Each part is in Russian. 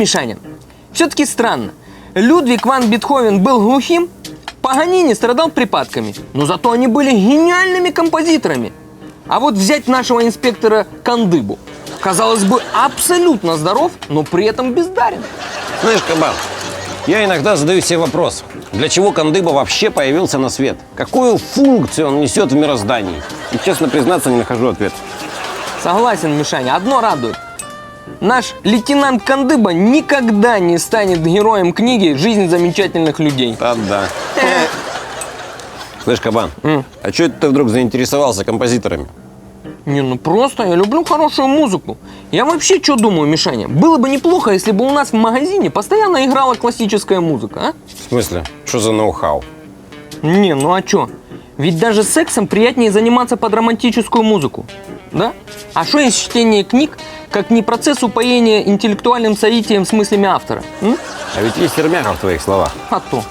Мишаня, все-таки странно. Людвиг ван Бетховен был глухим, Паганини страдал припадками, но зато они были гениальными композиторами. А вот взять нашего инспектора Кандыбу. Казалось бы, абсолютно здоров, но при этом бездарен. Знаешь, Кабан, я иногда задаю себе вопрос. Для чего Кандыба вообще появился на свет? Какую функцию он несет в мироздании? И, честно признаться, не нахожу ответ. Согласен, Мишаня, одно радует. Наш лейтенант Кандыба никогда не станет героем книги «Жизнь замечательных людей». Да-да. Слышь, Кабан, а что это ты вдруг заинтересовался композиторами? Не, ну просто я люблю хорошую музыку. Я вообще что думаю, Мишаня? Было бы неплохо, если бы у нас в магазине постоянно играла классическая музыка, а? В смысле? Что за ноу-хау? Не, ну а чё? Ведь даже сексом приятнее заниматься под романтическую музыку. Да? А что есть чтение книг, как не процесс упоения интеллектуальным соитием с мыслями автора? М? А ведь есть сермяга в твоих словах. А то.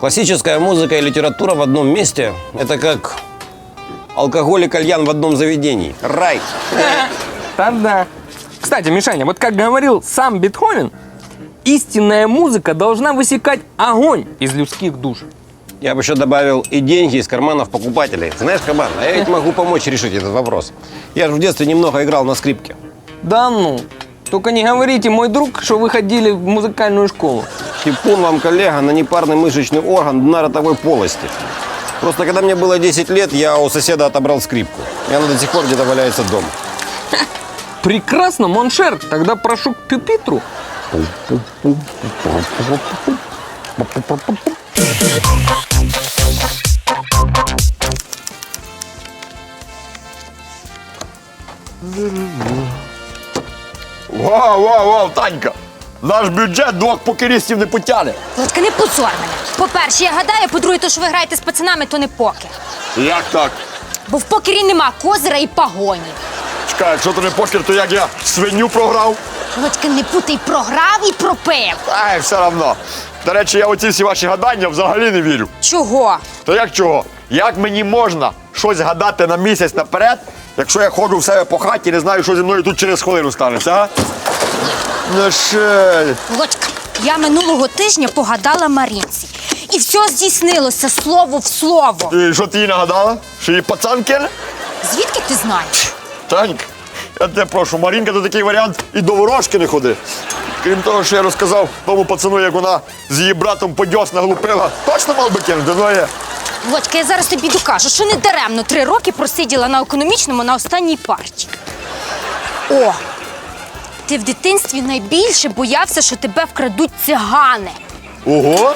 Классическая музыка и литература в одном месте – это как алкоголь и кальян в одном заведении. Рай. Да-да. Кстати, Мишаня, вот как говорил сам Бетховен, истинная музыка должна высекать огонь из людских душ. Я бы еще добавил и деньги из карманов покупателей. Знаешь, Кабан, а я ведь могу помочь решить этот вопрос. Я же в детстве немного играл на скрипке. Да ну. Только не говорите, мой друг, что вы ходили в музыкальную школу. Типун вам, коллега, на непарный мышечный орган дна ротовой полости. Просто когда мне было 10 лет, я у соседа отобрал скрипку. И она до сих пор где-то валяется дома. Прекрасно, Моншер. Тогда прошу к пюпитру. Вау, вау, вау, Танька! Наш бюджет двох покерістів не потягне. Володька, не позор мене. По-перше, я гадаю, по-друге, то, що ви граєте з пацанами, то не покер. Як так? Бо в покері нема козира і пагоні. Чекай, якщо то не покер, то як я свиню програв? Володька, не путай, програв і пропив. Ай, все одно. До речі, я у ці всі ваші гадання взагалі не вірю. Чого? То як чого? Як мені можна щось гадати на місяць наперед, якщо я ходжу в себе по хаті і не знаю, що зі мною тут через хвилину станеться, а? Ну ще. Володька, я минулого тижня погадала Марінці. І все здійснилося слово в слово. І що ти їй нагадала? Що її пацан кине? Звідки ти знаєш? Танька, я тебе прошу, Марінка, то такий варіант і до ворожки не ходи. Крім того, що я розказав тому пацану, як вона з її братом подьос наглупила, точно мав би кинути, ну є. Володька, я зараз тобі докажу, що не даремно три роки просиділа на економічному на останній парті. О! Ти в дитинстві найбільше боявся, що тебе вкрадуть цигани. Ого!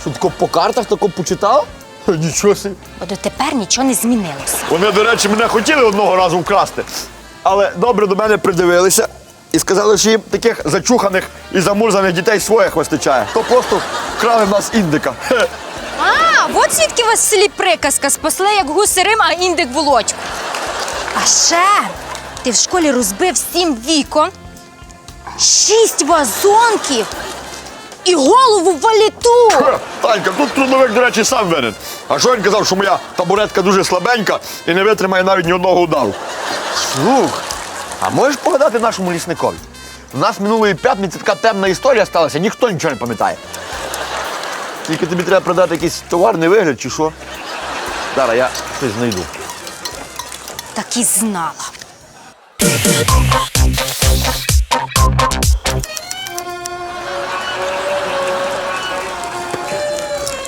Що тако по картах тако почитав? Нічого собі. Бо дотепер нічого не змінилося. Вони, до речі, мене хотіли одного разу вкрасти, але добре до мене придивилися і сказали, що їм таких зачуханих і замурзаних дітей своїх вистачає. То просто вкрали в нас індика. Хе. А, от звідки у вас в селі приказка спасли, як гуси Рим, а індик Володьку. А ще ти в школі розбив сім вікон, шість вазонків і голову валіту. Танька, тут трудовик, до речі, сам винен. А що він казав, що моя табуретка дуже слабенька і не витримає навіть ні одного удару? Слух, а можеш погадати нашому лісникові? У нас минулої п'ятниці така темна історія сталася, ніхто нічого не пам'ятає. Тільки тобі треба продати якийсь товарний вигляд чи що? Зараз я щось знайду. Так і знала.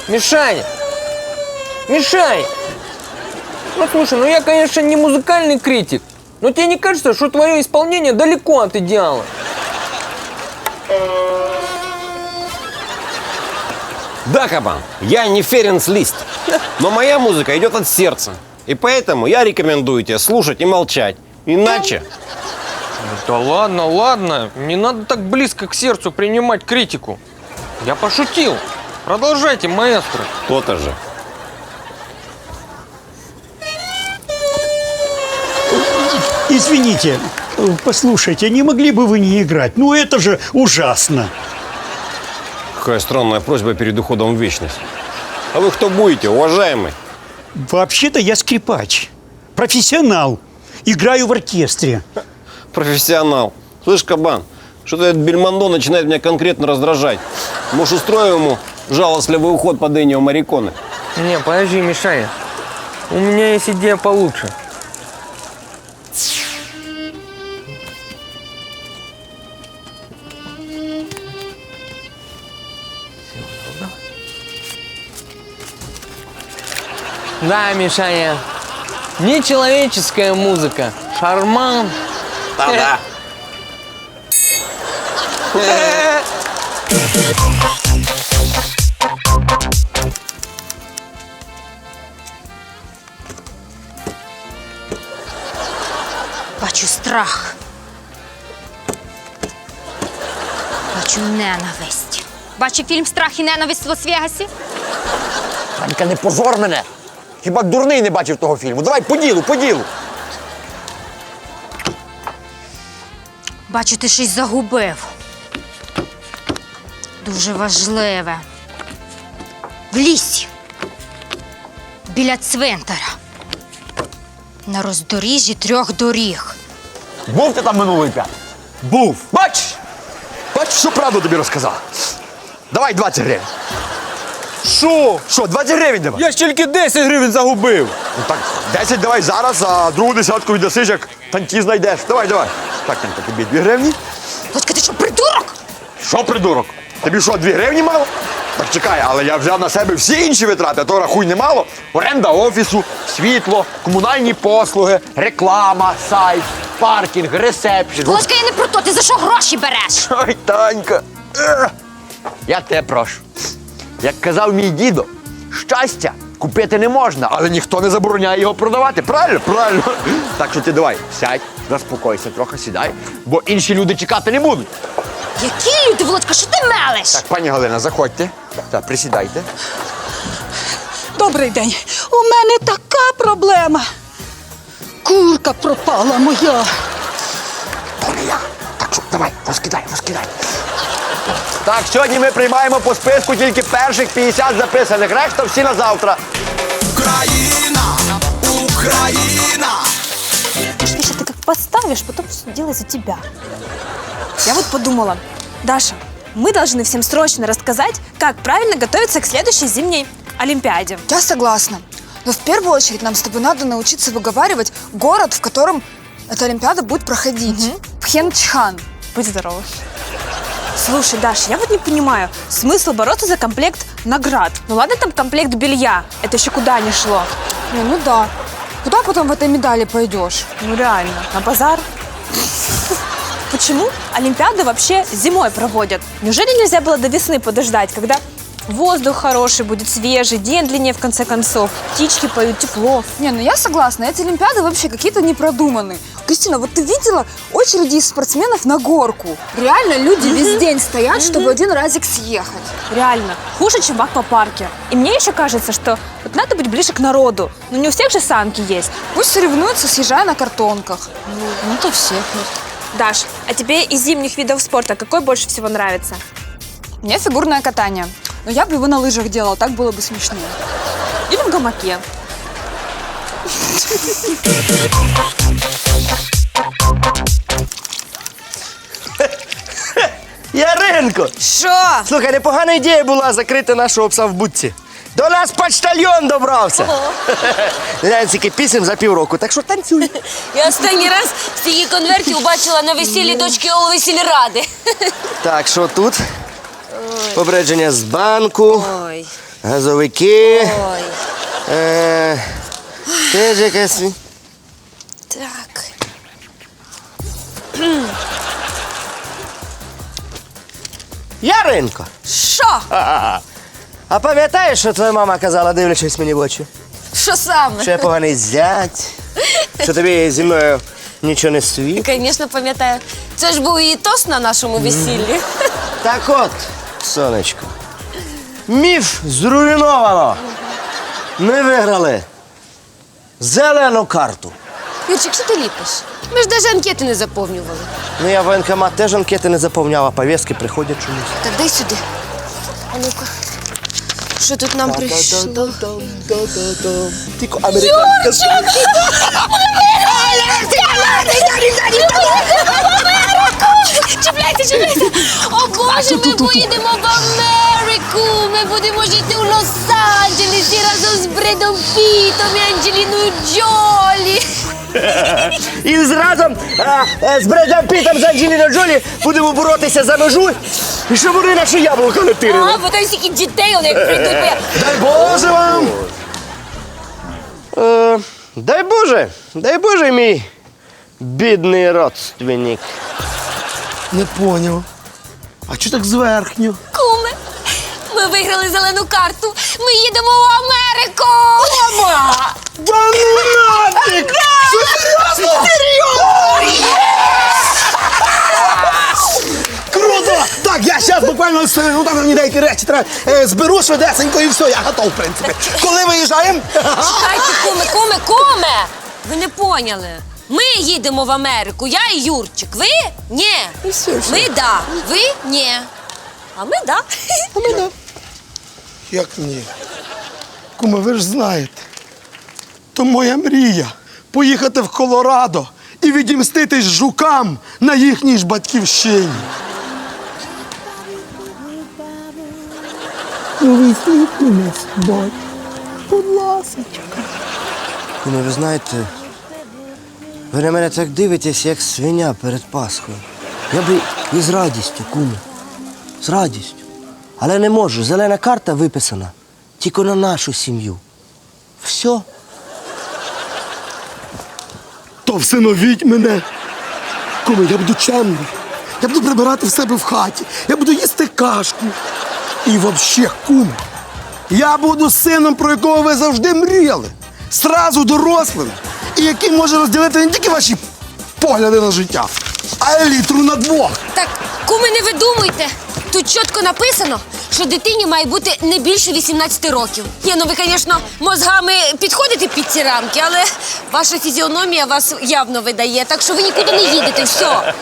Мишаня! Мишаня! Ну слушай, ну я, конечно, не музыкальный критик, но тебе не кажется, что твое исполнение далеко от идеала? Да, Кабан, я не Ференс Лист. Но моя музыка идет от сердца. И поэтому я рекомендую тебе слушать и молчать. Иначе... Да ладно, ладно, не надо так близко к сердцу принимать критику. Я пошутил. Продолжайте, маэстро. То-то же. Извините, послушайте, не могли бы вы не играть? Ну это же ужасно. Какая странная просьба перед уходом в вечность. А вы кто будете, уважаемый? Вообще-то я скрипач, профессионал, играю в оркестре. Профессионал. Слышь, кабан, что-то этот Бельмондо начинает меня конкретно раздражать. Может, устрою ему жалостливый уход под Энио Мариконы? Не, подожди, Мишаня. У меня есть идея получше. Да, Мишаня. Нечеловеческая музыка. Шарман. Да-да. Бачу страх. Бачу ненависть. Бачу фільм Страх і ненависть в Лас-Вегасі? Танька, не позор мене. Хіба дурний не бачив того фільму? Давай по ділу, по ділу. Бачу, ти щось загубив. Дуже важливе. В лісі. Біля цвинтара. На роздоріжжі трьох доріг. Був ти там минулий п'ят? Був. Бач! Бач, всю правду тобі розказав. Давай 20 гривень. Що? Що, 20 гривень давай? Я ж тільки 10 гривень загубив. Ну так, 10 давай зараз, а другу десятку віддасиш, як танті знайдеш. Давай, давай. Так, Танька, тобі 2 гривні. Дочка, ти що, придурок? Що, придурок? Тобі що, 2 гривні мало? Так чекай, але я взяв на себе всі інші витрати, а то рахуй немало. Оренда офісу, світло, комунальні послуги, реклама, сайт, паркінг, ресепшн. Володька, я не про то, ти за що гроші береш? Ой, Танька. Ех. Я тебе прошу. Як казав мій дідо, щастя купити не можна, але ніхто не забороняє його продавати. Правильно? Правильно. Так що ти давай, сядь, заспокойся, трохи сідай, бо інші люди чекати не будуть. Які люди, Володька, що ти мелиш? Так, пані Галина, заходьте. Так, присідайте. Добрий день. У мене така проблема. Курка пропала моя. То не я. Так що давай, розкидай, розкидай. Так, сьогодні ми приймаємо по списку тільки перших 50 записаних. Решта всі на завтра. Україна, Україна. Миша, ты как поставишь, потом все делай за тебя. Я вот подумала, Даша, мы должны всем срочно рассказать, как правильно готовиться к следующей зимней Олимпиаде. Я согласна. Но в первую очередь нам с тобой надо научиться выговаривать город, в котором эта Олимпиада будет проходить. Пхенчхан. Будь здорова. Слушай, Даша, я вот не понимаю, смысл бороться за комплект наград. Ну ладно, там комплект белья, это еще куда не шло. Не, ну да. Куда потом в этой медали пойдешь? Ну реально, на базар. Почему Олимпиаду вообще зимой проводят? Неужели нельзя было до весны подождать, когда воздух хороший будет, свежий, день длиннее в конце концов, птички поют, тепло? Не, ну я согласна, эти Олимпиады вообще какие-то непродуманные. Кристина, вот ты видела очереди из спортсменов на горку? Реально люди весь день стоят, чтобы один разик съехать. Реально, хуже, чем в аквапарке. И мне еще кажется, что вот надо быть ближе к народу. Но не у всех же санки есть. Пусть соревнуются, съезжая на картонках. Ну, ну то всех. Даш, а тебе из зимних видов спорта какой больше всего нравится? Мне фигурное катание. Но я бы его на лыжах делала, так было бы смешнее. Или в гамаке? Яринко! Що? Слухай, непогана ідея була закрити нашого пса в будці. До нас почтальйон добрався. Глянь, скільки пісень за півроку, так що танцюй. Я останній раз стільки конвертів бачила на весіллі дочки Олесі Ради. Так, що тут? Попередження з банку, Ой, газовики. ой. Е, теж якась. Так. Яринко! Що? А пам'ятаєш, що твоя мама казала, дивлячись мені в очі? Що саме? Що я поганий зять, що тобі зі мною нічого не світ. Звісно, пам'ятаю. Це ж був її тост на нашому весіллі. Так от, сонечко, Міф зруйновано. Ми виграли зелену карту. Юрчик, що ти ліпиш? Ми ж навіть анкети не заповнювали. Ну, я в воєнкомат теж анкети не заповняв, а повістки приходять чомусь. Так дай сюди. А ну-ка. Що тут нам прийшло? Тільки американська. Чіпляйте, чіпляйте! О Боже, ми поїдемо в Америку! Ми будемо жити у Лос-Анджелесі разом з Бредом Пітом і Анджеліною Джолі! І зразу а, е, з Бредом Пітом з Анджеліною Джолі будемо боротися за межу, щоб вони наші яблука не тирили. А, потім стільки дітей, вони як прийдуть. бо я- Дай Боже вам! Е, дай Боже, дай Боже, мій бідний родственник. Не поняв. А чого так зверхньо? Куме, ми виграли зелену карту. Ми їдемо в Америку! Да ну нафиг! Серйозно? Круто! Так, я зараз буквально с- ну там мені деякі речі треба е, зберу швидесенько і все, я готов, в принципі. Коли виїжджаємо? Чекайте, куме, куме, куме! Ви не поняли. Ми їдемо в Америку, я і Юрчик. Ви? Ні. Ми да. Ви ні. А ми да. Як ні? Кума, ви ж знаєте. То моя мрія поїхати в Колорадо і відімститись жукам на їхній ж батьківщині. Ну, візьміть мене. Будь ласка. Ну, ви знаєте, ви на мене так дивитесь, як свиня перед Пасхою. Я би і з радістю, куме. З радістю. Але не можу. Зелена карта виписана тільки на нашу сім'ю. Все. То всиновіть мене. Куми, я буду чемний. Я буду прибирати в себе в хаті. Я буду їсти кашку. І взагалі, куми, я буду сином, про якого ви завжди мріяли. Сразу дорослим. І який може розділити не тільки ваші погляди на життя, а й літру на двох. Так, куми, не видумуйте. Тут чітко написано, що дитині має бути не більше 18 років. Ні, ну ви, звісно, мозгами підходите під ці рамки, але ваша фізіономія вас явно видає, так що ви нікуди не їдете, все.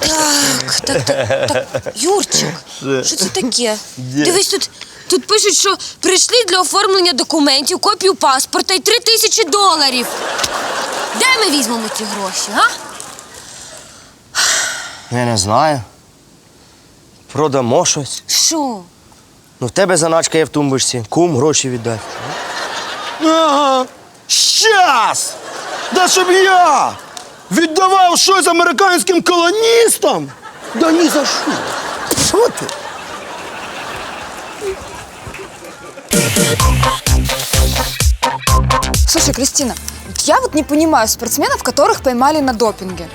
Так, так, так, так. Юрчик, що це таке? Дивись, тут, тут пишуть, що прийшли для оформлення документів, копію паспорта і три тисячі доларів. Де ми візьмемо ці гроші, а? Я не знаю. Продамо щось. Що? Ну, в тебе заначка є в тумбочці. Кум гроші віддасть. Ага. Щас! Да щоб я віддавав щось американським колоністам? Да ні за що. Що ти? Слушай, Кристина, вот я вот не понимаю спортсменов, которых поймали на допинге.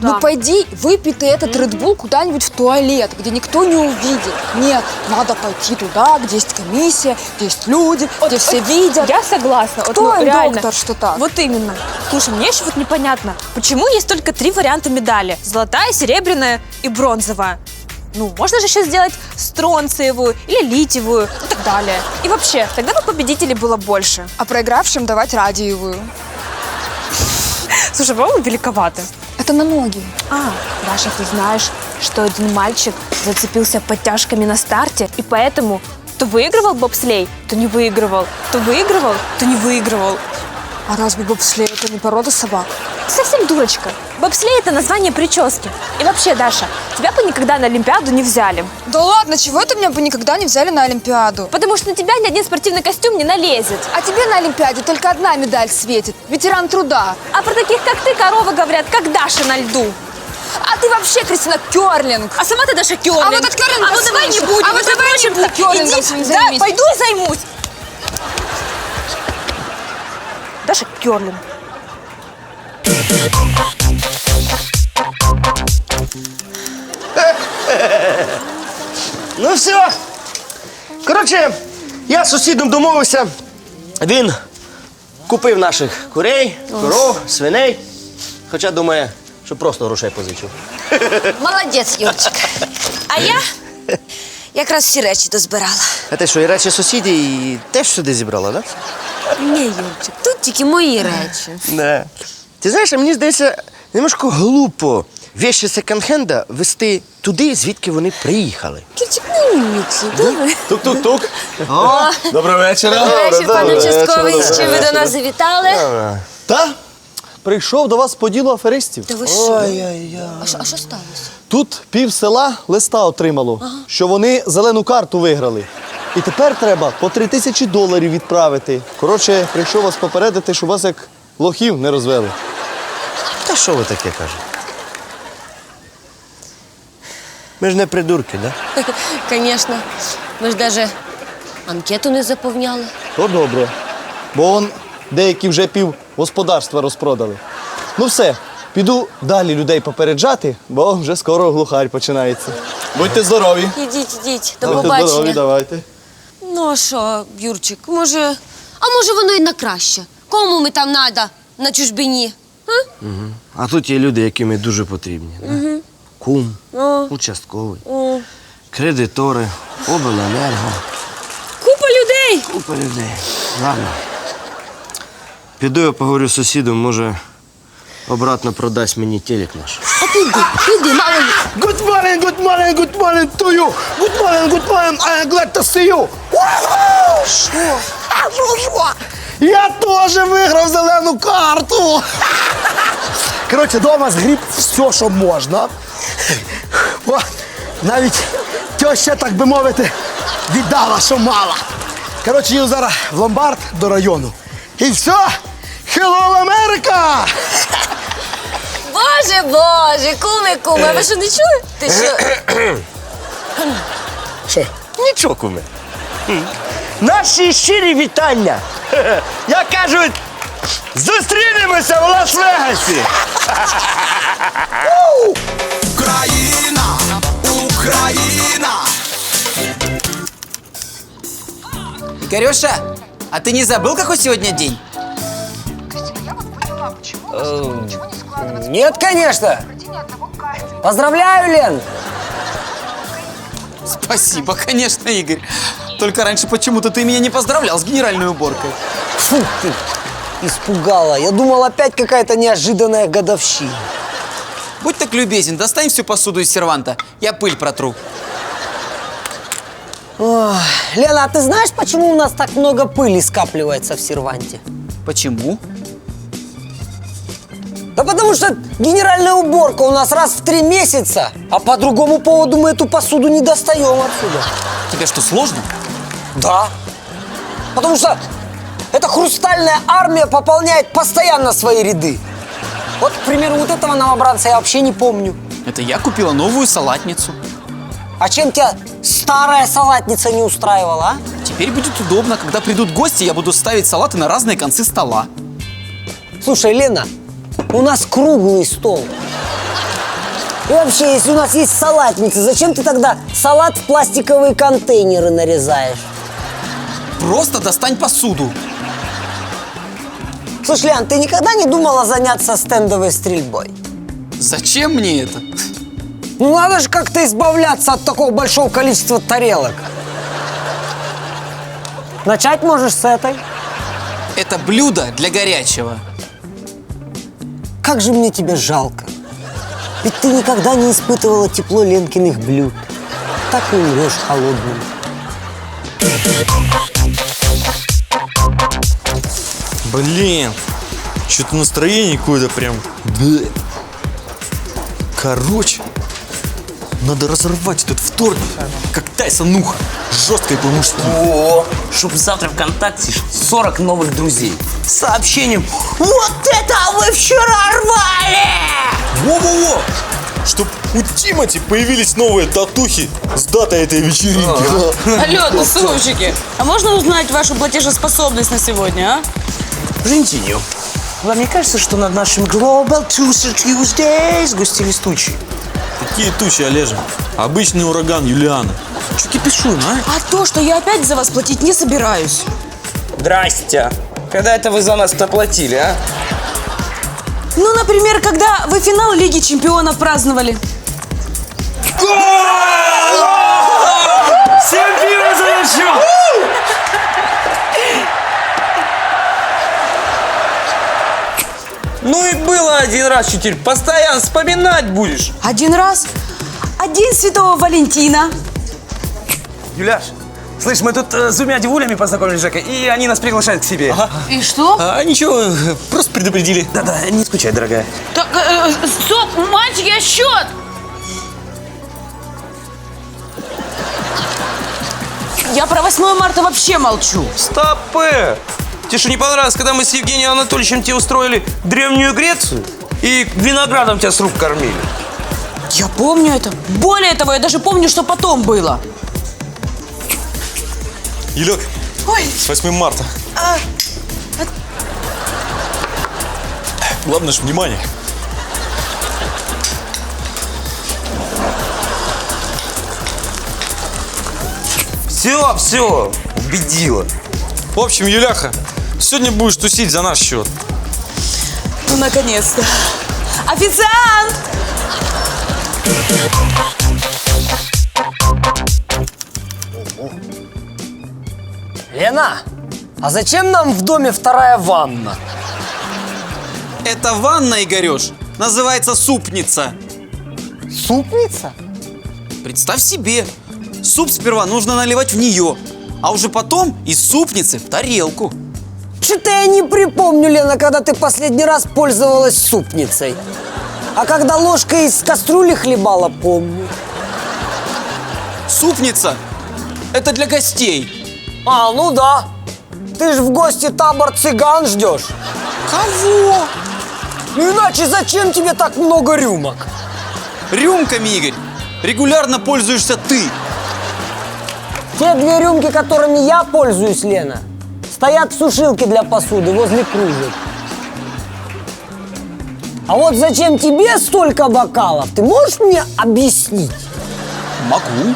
Ну пойди, выпей ты этот Редбул куда-нибудь в туалет, где никто не увидит. Нет, надо пойти туда, где есть комиссия, где есть люди, где все видят. Я согласна. Вот, Кто ну, им реально. доктор, что так? Вот именно. Слушай, мне еще вот непонятно, почему есть только три варианта медали? Золотая, серебряная и бронзовая. Ну, можно же еще сделать стронциевую или литиевую и так далее. И вообще, тогда бы победителей было больше. А проигравшим давать радиевую. Слушай, по-моему, великовато. Это на ноги. А, Даша, ты знаешь, что один мальчик зацепился подтяжками на старте, и поэтому то выигрывал бобслей, то не выигрывал, то выигрывал, то не выигрывал. А разве бобслей это не порода собак? Совсем дурочка. Бобслей – это название прически. И вообще, Даша, тебя бы никогда на Олимпиаду не взяли. Да ладно, чего это меня бы никогда не взяли на Олимпиаду? Потому что на тебя ни один спортивный костюм не налезет. А тебе на Олимпиаде только одна медаль светит. Ветеран труда. А про таких, как ты, коровы говорят, как Даша на льду. А ты вообще, Кристина, керлинг. А сама ты, Даша, керлинг. А вот от керлинга А ну давай не будем. А вот давай не будем. Керлингом иди- Да, пойду и займусь. Даша, керлинг. Ну все. Коротше, я з сусідом домовився. Він купив наших курей, коров, свиней. Хоча думає, що просто грошей позичив. Молодець, Юрчик. А я? якраз всі речі дозбирала. А ти що, і речі сусідів і теж сюди зібрала, так? Ні, Юрчик, тут тільки мої речі. Да. Ти знаєш, мені здається, немножко глупо вещі секонд-хенда вести туди, звідки вони приїхали. Юрчик, не добре? Тук-тук-тук. Доброго вечора. Вечір, пане участковий, з чим ви до нас завітали? Та прийшов до вас по ділу аферистів. Та ви що? Ой-ой-ой. А що, а що сталося? Тут пів села листа отримало, що вони зелену карту виграли. І тепер треба по три тисячі доларів відправити. Коротше, прийшов вас попередити, щоб вас як лохів не розвели. Та що ви таке кажете? Ми ж не придурки, да? Звісно. Ми ж навіть анкету не заповняли. То добре. Бо он деякі вже пів господарства розпродали. Ну все, піду далі людей попереджати, бо вже скоро глухарь починається. Будьте здорові. Ідіть, ідіть, до Будьте здорові, давайте. Ну а що, Юрчик, може. А може воно і на краще? Кому ми там надо на чужбині? А? А тут є люди, які ми дуже потрібні. Да? Кум, О, участковий, о. кредитори, обленерго. Купа людей! Купа людей. Ладно. Піду я поговорю з сусідом, може, обратно продасть мені телек наш. А піди, піди, мало ли. Good morning, good morning, good morning to you. Good morning, good morning. I am glad to see you. Що? А що, що? Я теж виграв зелену карту. Коротше, дома згріб все, що можна. О, навіть теща, так би мовити, віддала, що мала. Коротше, їду зараз в ломбард до району. І все. Hello, Америка! Боже, боже, куме, куме, ви що не чули? Ти що? Що? Нічого, куме. Наші щирі вітання. Як кажуть, зустрінемося в Лас-Вегасі. Україна, Україна. Игореша, а ты не забыл, какой сегодня день? Нет, конечно. Поздравляю, Лен. Спасибо, конечно, Игорь. Только раньше почему-то ты меня не поздравлял с генеральной уборкой. Фу ты, испугала. Я думал, опять какая-то неожиданная годовщина. Будь так любезен, достань всю посуду из серванта. Я пыль протру. Ой, Лена, а ты знаешь, почему у нас так много пыли скапливается в серванте? Почему? Да потому что генеральная уборка у нас раз в три месяца, а по другому поводу мы эту посуду не достаем отсюда. Тебе что, сложно? Да. Потому что эта хрустальная армия пополняет постоянно свои ряды. Вот, к примеру, вот этого новобранца я вообще не помню. Это я купила новую салатницу. А чем тебя старая салатница не устраивала, а? Теперь будет удобно, когда придут гости, я буду ставить салаты на разные концы стола. Слушай, Лена, у нас круглый стол. И вообще, если у нас есть салатница, зачем ты тогда салат в пластиковые контейнеры нарезаешь? Просто достань посуду. Слушай, Лен, ты никогда не думала заняться стендовой стрельбой? Зачем мне это? Ну надо же как-то избавляться от такого большого количества тарелок. Начать можешь с этой. Это блюдо для горячего. Как же мне тебя жалко. Ведь ты никогда не испытывала тепло Ленкиных блюд. Так и умрешь холодным. Блин, что-то настроение какое-то прям... Блэ. Короче, надо разорвать этот вторник, как Тайсонуха, жестко и по-мужски. О, чтоб завтра ВКонтакте 40 новых друзей. С сообщением «Вот это вы вчера рвали!» Во-во-во! Чтоб у Тимати появились новые татухи с датой этой вечеринки. Алло, тусовщики, а можно узнать вашу платежеспособность на сегодня, а? Валентинию, вам не кажется, что над нашим Global Tuesday Tuesday сгустились тучи? Какие тучи, Олежа? Обычный ураган Юлиана. Че кипишуем, а? А то, что я опять за вас платить не собираюсь. Здрасте. Когда это вы за нас-то платили, а? Ну, например, когда вы финал Лиги Чемпионов праздновали. Гол! Всем пиво за наш счет! Ну и было один раз, чуть постоянно вспоминать будешь. Один раз? А День Святого Валентина? Юляш, слышь, мы тут э, с двумя девулями познакомились, Жека, и они нас приглашают к себе. И что? А, ничего, э, просто предупредили. Да-да, не скучай, дорогая. Так, э, э, стоп, мальчики, а счет! Я про 8 марта вообще молчу. Стопы! Тебе что, не понравилось, когда мы с Евгением Анатольевичем тебе устроили Древнюю Грецию? И виноградом тебя с рук кормили? Я помню это. Более того, я даже помню, что потом было. Юлек, Ой. с 8 марта. А, Главное ж внимание. Все, все, убедила. В общем, Юляха, сегодня будешь тусить за наш счет. ну, наконец-то. Официант! Лена, а зачем нам в доме вторая ванна? Это ванна, Игореш, называется супница. Супница? Представь себе, суп сперва нужно наливать в нее, а уже потом из супницы в тарелку. Что-то я не припомню, Лена, когда ты последний раз пользовалась супницей. А когда ложкой из кастрюли хлебала, помню. Супница – это для гостей. А, ну да. Ты ж в гости табор цыган ждешь. Кого? Ну иначе зачем тебе так много рюмок? Рюмками, Игорь, регулярно пользуешься ты. Те две рюмки, которыми я пользуюсь, Лена, стоят в сушилке для посуды возле кружек. А вот зачем тебе столько бокалов, ты можешь мне объяснить? Могу.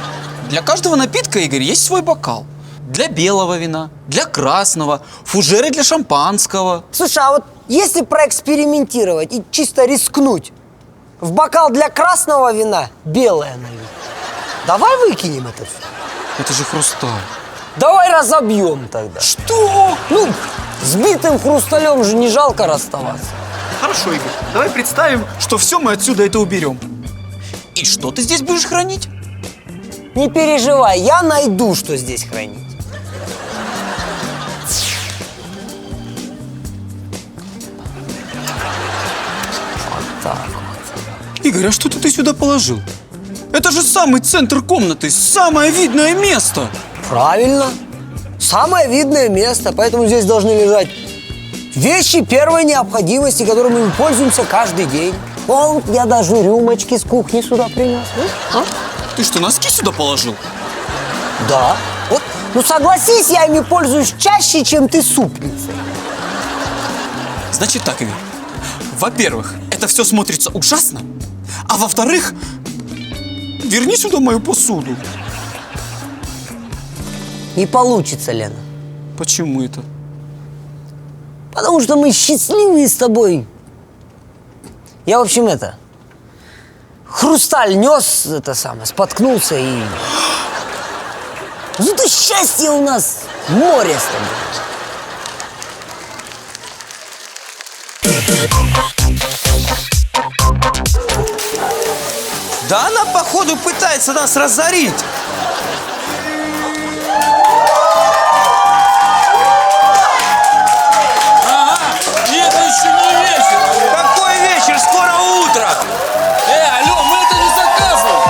Для каждого напитка, Игорь, есть свой бокал. Для белого вина, для красного, фужеры для шампанского. Слушай, а вот если проэкспериментировать и чисто рискнуть, в бокал для красного вина белое налить. Давай выкинем это все. Это же хрусталь. Давай разобьем тогда. Что? Ну, с битым хрусталем же не жалко расставаться. Хорошо, Игорь, давай представим, что все мы отсюда это уберем. И что ты здесь будешь хранить? Не переживай, я найду, что здесь хранить. Игорь, а что ты, ты сюда положил? Это же самый центр комнаты, самое видное место. Правильно. Самое видное место, поэтому здесь должны лежать вещи первой необходимости, которыми мы пользуемся каждый день. Вон, я даже рюмочки с кухни сюда принес. А? Ты что, носки сюда положил? Да. Вот, ну согласись, я ими пользуюсь чаще, чем ты супницей. Значит так, Игорь. Во-первых, это все смотрится ужасно. А во-вторых, верни сюда мою посуду. Не получится, Лена. Почему это? Потому что мы счастливые с тобой. Я, в общем, это... Хрусталь нес, это самое, споткнулся и... Зато счастье у нас море с тобой. Да она, походу, пытается нас разорить. Ага, еще не вечер. Какой вечер? Скоро утро. Э, алло, мы это не заказывали.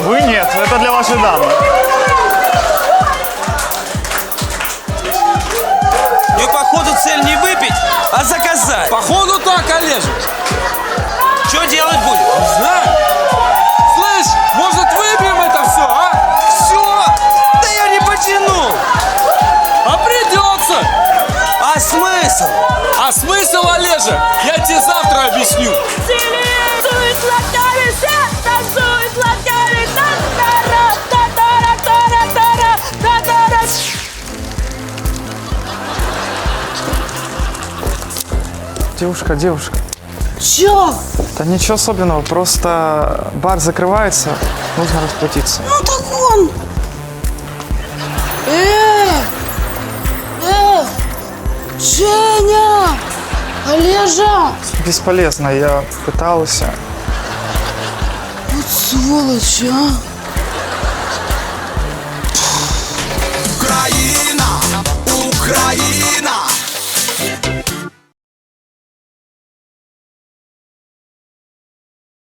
Вы нет, это для вашей дамы. И, походу, цель не выпить, а заказать. Походу так, Олежек. Делать будем? Не знаю. Слышь, может выпьем это все, а? Все! Да я не потяну! А придется. А смысл? А смысл, Олежек, я тебе завтра объясню. Танцует локтями все, танцует локтями, та-та-ра, та-та-ра, та-ра-та-ра, та-та-ра. Девушка, девушка. Чё? Да ничего особенного, просто бар закрывается, нужно расплатиться. Ну так он. Э, э, Женя, Олежа! Бесполезно, я пытался. Вот сволочь, а!